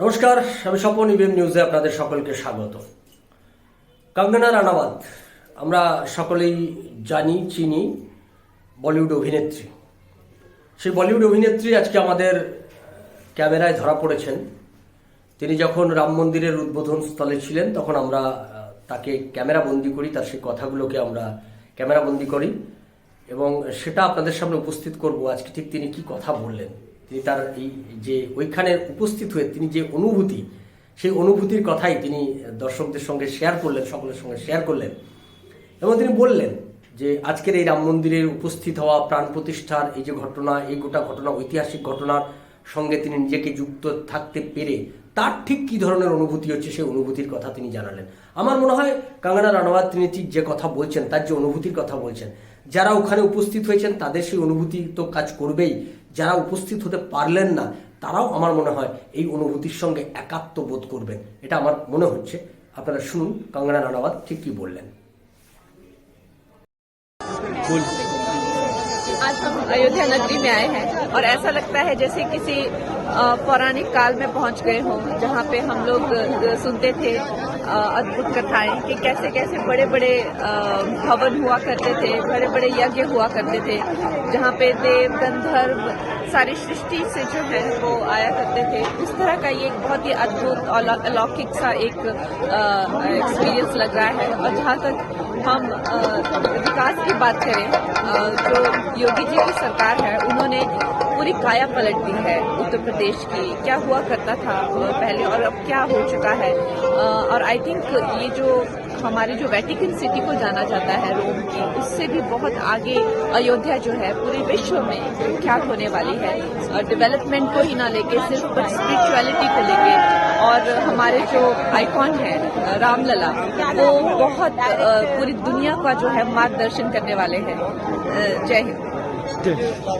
নমস্কার, আমি স্বপন, ইভিএম নিউজে আপনাদের সকলকে স্বাগত। কঙ্গনা রানাওয়াত, আমরা সকলেই জানি, চিনি বলিউড অভিনেত্রী। সেই বলিউড অভিনেত্রী আজকে আমাদের ক্যামেরায় ধরা পড়েছেন। তিনি যখন রাম মন্দিরের উদ্বোধন স্থলে ছিলেন, তখন আমরা তাকে ক্যামেরা বন্দি করি, তার সেই কথাগুলোকে আমরা ক্যামেরা বন্দি করি। এবং সেটা আপনাদের সামনে উপস্থিত করব। আজকে ঠিক তিনি কি কথা বললেন? তিনি তার এই যে ওইখানে উপস্থিত হয়ে তিনি যে অনুভূতি, সেই অনুভূতির কথাই তিনি দর্শকদের সঙ্গে শেয়ার করলেন, সকলের সঙ্গে শেয়ার করলেন। এবং তিনি বললেন যে, আজকের এই রাম মন্দিরের উপস্থিত হওয়া, প্রাণ প্রতিষ্ঠার এই যে ঘটনা, এই গোটা ঘটনা, ঐতিহাসিক ঘটনার সঙ্গে তিনি নিজেকে যুক্ত থাকতে পেরে তার ঠিক কি ধরনের অনুভূতি হচ্ছে সেই অনুভূতির কথা তিনি জানালেন। আমার মনে হয় কাঙ্গনা রানাওয়াত তিনি ঠিক যে কথা বলছেন, তার যে অনুভূতির কথা বলছেন, যারা ওখানে উপস্থিত হয়েছেন তাদের সেই অনুভূতি তো কাজ করবেই। যারা উপস্থিত হতে পারলেন না, তারাও আমার মনে হয় এই অনুভূতির সঙ্গে একাত্ম বোধ করবেন। এটা আমার মনে হচ্ছে। আপনারা শুনুন কাঙ্গনা রানাওয়াত ঠিক কি বললেন। आज हम अयोध्या नगरी में आए हैं और ऐसा लगता है जैसे किसी पौराणिक काल में पहुँच गए हों, जहाँ पे हम लोग सुनते थे अद्भुत कथाएँ कि कैसे कैसे बड़े बड़े भवन हुआ करते थे बड़े बड़े यज्ञ हुआ करते थे, जहाँ पे देव, गंधर्व, सारी सृष्टि से जो है वो आया करते थे। उस तरह का ये एक बहुत ही अद्भुत और अलौकिक सा एक एक्सपीरियंस लग रहा है। और जहाँ तक हम विकास की बात करें जो जी की सरकार है, उन्होंने पूरी काया पलट दी है उत्तर प्रदेश की। क्या हुआ करता था पहले और अब क्या हो चुका है? और आई थिंक ये जो हमारे जो वेटिकन सिटी को जाना जाता है रोम की, उससे भी बहुत आगे अयोध्या जो है, पूरे विश्व में विख्यात होने वाली है। और डेवलपमेंट को ही ना लेके, सिर्फ़ स्पिरिचुअलिटी को लेके और हमारे जो आइकॉन है रामलला, वो बहुत पूरी दुनिया का जो है मार्गदर्शन करने वाले हैं। जय हिंद। 对。